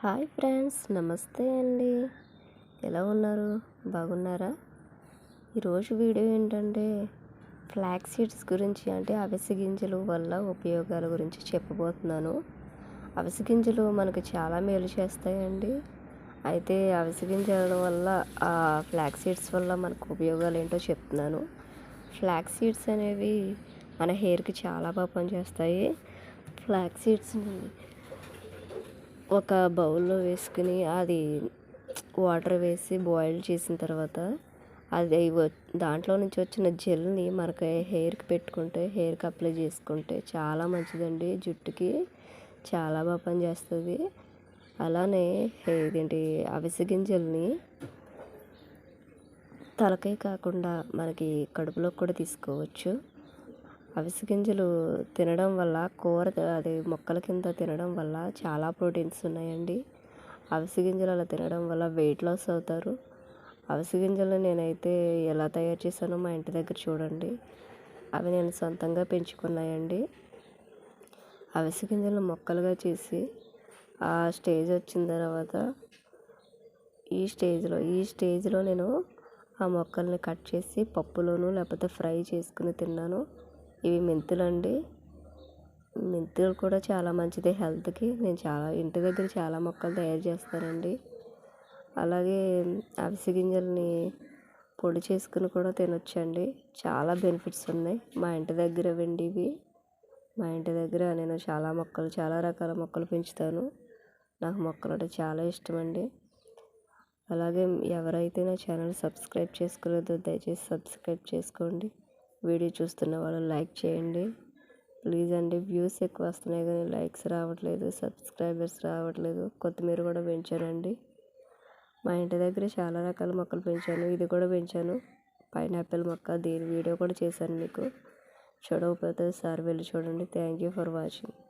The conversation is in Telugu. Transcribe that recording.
హాయ్ ఫ్రెండ్స్ నమస్తే అండి. ఎలా ఉన్నారు? బాగున్నారా? ఈరోజు వీడియో ఏంటంటే ఫ్లాక్స్ సీడ్స్ గురించి అంటే అవిసె గింజలు వల్ల ఉపయోగాల గురించి చెప్పబోతున్నాను. అవిసె గింజలు మనకు చాలా మేలు చేస్తాయండి. అయితే అవిసె గింజల వల్ల ఆ ఫ్లాక్ సీడ్స్ వల్ల మనకు ఉపయోగాలు ఏంటో చెప్తున్నాను. ఫ్లాక్స్ సీడ్స్ అనేవి మన హెయిర్కి చాలా బాగా పనిచేస్తాయి. ఫ్లాక్స్ సీడ్స్ని ఒక బౌల్లో వేసుకుని అది వాటర్ వేసి బాయిల్ చేసిన తర్వాత అది దాంట్లో నుంచి వచ్చిన జెల్ని మనకి హెయిర్కి పెట్టుకుంటే హెయిర్కి అప్లై చేసుకుంటే చాలా మంచిదండి. జుట్టుకి చాలా బాగా పనిచేస్తుంది. అలానే ఇదేంటి అవిసె గింజల్ని తలకాయ కాకుండా మనకి కడుపులోకి కూడా తీసుకోవచ్చు. అవిసె గింజలు తినడం వల్ల కూర అది మొక్కల కింద తినడం వల్ల చాలా ప్రోటీన్స్ ఉన్నాయండి. అవిసె గింజలు అలా తినడం వల్ల వెయిట్ లాస్ అవుతారు. అవిసె గింజలు నేనైతే ఎలా తయారు చేశానో మా ఇంటి దగ్గర చూడండి. అవి నేను సొంతంగా పెంచుకున్నాయండి. అవిసె గింజలను మొక్కలుగా చేసి ఆ స్టేజ్ వచ్చిన తర్వాత ఈ స్టేజ్లో ఈ స్టేజ్లో నేను ఆ మొక్కల్ని కట్ చేసి పప్పులోను లేకపోతే ఫ్రై చేసుకుని తిన్నాను. ఇవి మెంతులు అండి. మెంతులు కూడా చాలా మంచిది హెల్త్కి. నేను చాలా ఇంటి దగ్గర చాలా మొక్కలు తయారు చేస్తానండి. అలాగే అవిసె గింజల్ని పొడి చేసుకుని కూడా తినొచ్చండి. చాలా బెనిఫిట్స్ ఉన్నాయి. మా ఇంటి దగ్గర వెండి ఇవి. మా ఇంటి దగ్గర నేను చాలా మొక్కలు చాలా రకాల మొక్కలు పెంచుతాను. నాకు మొక్కలు అంటే చాలా ఇష్టం అండి అలాగే ఎవరైతే నా ఛానల్ సబ్స్క్రైబ్ చేసుకోలేదో దయచేసి సబ్స్క్రైబ్ చేసుకోండి. వీడియో చూస్తున్న వాళ్ళు లైక్ చేయండి. ప్లీజ్ అండి వ్యూస్ ఎక్కువ వస్తున్నాయి కానీ లైక్స్ రావట్లేదు సబ్స్క్రైబర్స్ రావట్లేదు. కొత్తిమీర కూడా పెంచానండి. మా ఇంటి దగ్గర చాలా రకాల మొక్కలు పెంచాను. ఇది కూడా పెంచాను. పైనాపిల్ మొక్క దీని వీడియో కూడా చేశాను మీకు. చూడకపోతే సార్ వెళ్ళి చూడండి. Thank you for watching